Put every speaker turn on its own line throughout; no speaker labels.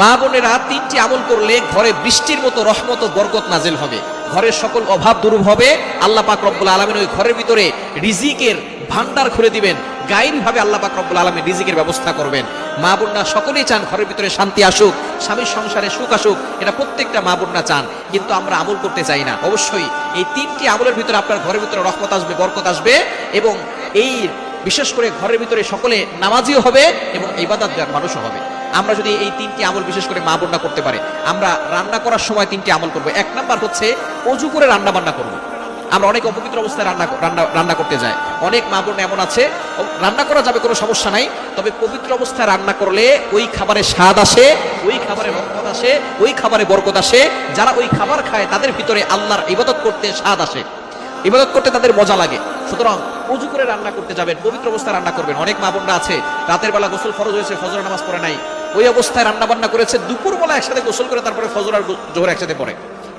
মা বোনেরা তিনটি আমল করলে ঘরে বৃষ্টির মতো রহমত বরকত নাজেল হবে। ঘরের সকল অভাব দূর হবে। আল্লাহ পাক রব্বুল আলমিন ওই ঘরের ভিতরে রিজিকের ভান্ডার খুলে দিবেন। গাইন ভাবে আল্লাহ পাক রব্বুল আলমিন রিজিকের ব্যবস্থা করবেন। মা বোনরা সকলেই চান ঘরের ভিতরে শান্তি আসুক, স্বামীর সংসারে সুখ আসুক, এটা প্রত্যেকটা মা বোনরা চান, কিন্তু আমরা আমল করতে চাই না। অবশ্যই এই তিনটি আমলের ভিতরে আপনার ঘরের ভিতরে রহমত আসবে, বরকত আসবে এবং এই বিশেষ করে ঘরের ভিতরে সকলে নামাজিও হবে এবং ইবাদত মানুষও হবে। আমরা যদি এই তিনটি আমল বিশেষ করে মা বোনরা করতে পারে, আমরা রান্না করার সময় তিনটি আমল করব। এক নাম্বার হচ্ছে অজু করে রান্না বান্না করব। আমরা অনেক অপবিত্র অবস্থায় রান্না রান্না রান্না করতে যাই। অনেক মা বোন এমন আছে রান্না করা যাবে কোনো সমস্যা নাই, তবে পবিত্র অবস্থায় রান্না করলে ওই খাবারে স্বাদ আসে, ওই খাবারে রহমত আসে, ওই খাবারে বরকত আসে। যারা ওই খাবার খায়, তাদের ভিতরে আল্লাহর ইবাদত করতে স্বাদ আসে। ইবাদত করতে তাদের মজা লাগে। সুতরাং উজু করে রান্না করতে যাবেন, পবিত্র অবস্থায় রান্না করবেন। অনেক মা বোনরা আছে, রাতের বেলা গোসল ফরজ হয়েছে ফজর নামাজ পড়ে নাই। ওই অবস্থায় রান্না বান্না করেছে দুপুর বেলা একসাথে গোসল করে তারপরে ফজর আর জোহর একসাথে পড়ে।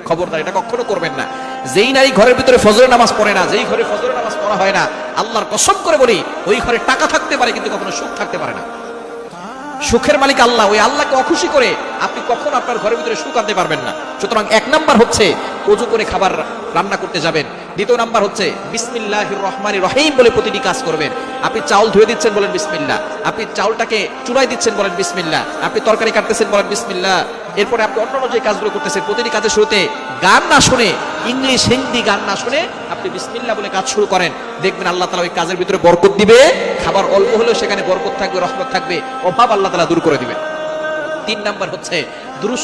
খবরদার, এটা কখনো করবেন না। যেই নারী ঘরের ভিতরে ফজরের নামাজ পড়ে না, যেই ঘরে ফজরের নামাজ পড়া হয় না, আল্লাহর কসম করে বলি, ওই ঘরে টাকা থাকতে পারে কিন্তু কখনো সুখ থাকতে পারে না। সুখের মালিক আল্লাহ, ওই আল্লাহকে অখুশি করে আপনি কখন আপনার ঘরের ভিতরে সুখ আনতে পারবেন না। সুতরাং এক নাম্বার হচ্ছে অজু করে খাবার রান্না করতে যাবেন। দ্বিতীয় নাম্বার হচ্ছে বিসমিল্লাহ রহমানি রহিম বলে প্রতিটি কাজ করবেন। আপনি চাউল ধুয়ে দিচ্ছেন বলেন বিসমিল্লাহ। আপনি চাউলটাকে চুড়াই দিচ্ছেন বলেন বিসমিল্লাহ। আপনি তরকারি কাটতেছেন বলেন বিসমিল্লাহ। এরপরে আপনি অন্যান্য যে কাজগুলো করতেছেন, প্রতিটি কাজের শুরুতে গান না শুনে, ইংলিশ, হিন্দি গান না শুনে আপনি বিসমিল্লা বলে কাজ শুরু করেন। দেখবেন আল্লাহ তালা ওই কাজের ভিতরে বরকত দিবে। খাবার অল্প হলেও সেখানে বরকত থাকবে, রহমত থাকবে, অভাব আল্লাহ তালা দূর করে দিবে। তিন নাম্বার হচ্ছে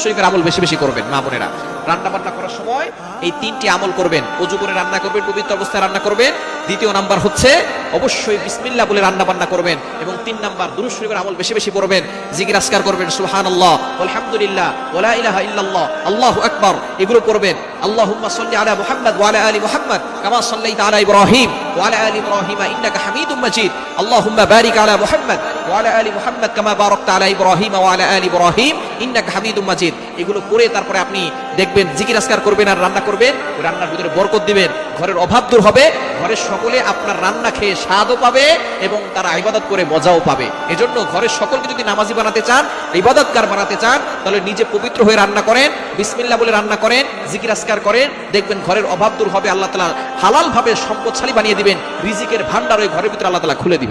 শরীফের আমল বেশি বেশি করবেন, মা বোনেরা। রান্না বান্না করার সময় এই তিনটি আমল করবেন। অজু করে রান্না করবেন, পবিত্র অবস্থায় রান্না করবেন। দ্বিতীয় নাম্বার হচ্ছে অবশ্যই বিসমিল্লাহ বলে রান্না বান্না করবেন এবং তিন নাম্বার দুরুজ শরীফের আমল বেশি বেশি করবেন জিকির আসকার করবেন, সুবহানাল্লাহ, আলহামদুলিল্লাহ ওয়ালা ইলাহা ইল্লাল্লাহ, আল্লাহু আকবার, এগুলো করবেন আল্লাহুম্মা সাল্লি আলা মুহাম্মদ ওয়া আলা আলি মুহাম্মদ, কামা সাল্লাইতা আলা ইব্রাহিম, ওয়া আলা আলি ইব্রাহিম ইন্নাকা হামিদুম মাজিদ। আল্লাহুম্মা বারিক আলা মুহাম্মদ ওয়া আলা মুহাম্মদ কামা বারাকতা আলা ইব্রাহিম ওয়া আলা ইব্রাহিম, ইন্নাকা হামিদুম মাজিদ। এগুলো করে তারপরে আপনি দেখবেন, জিকির আসকার করবেন আর রান্না করবেন, রান্নার ভিতরে বরকত দিবেন, ঘরের অভাব দূর হবে, ঘরের সকলে আপনার রান্না খেয়ে স্বাদও পাবে এবং তারা ইবাদত করে মজাও পাবে। এজন্য ঘরের সকলকে যদি নামাজি বানাতে চান, ইবাদতকার বানাতে চান, তাহলে নিজে পবিত্র হয়ে রান্না করেন, বিসমিল্লাহ বলে রান্না করেন, জিকির আসকার করেন, দেখবেন ঘরের অভাব দূর হবে, আল্লাহ তালা হালাল ভাবে সম্পদশালী বানিয়ে দিবেন, রিজিকের ভান্ডার ওই ঘরের ভিতরে আল্লাহ তালা খুলে দিবেন।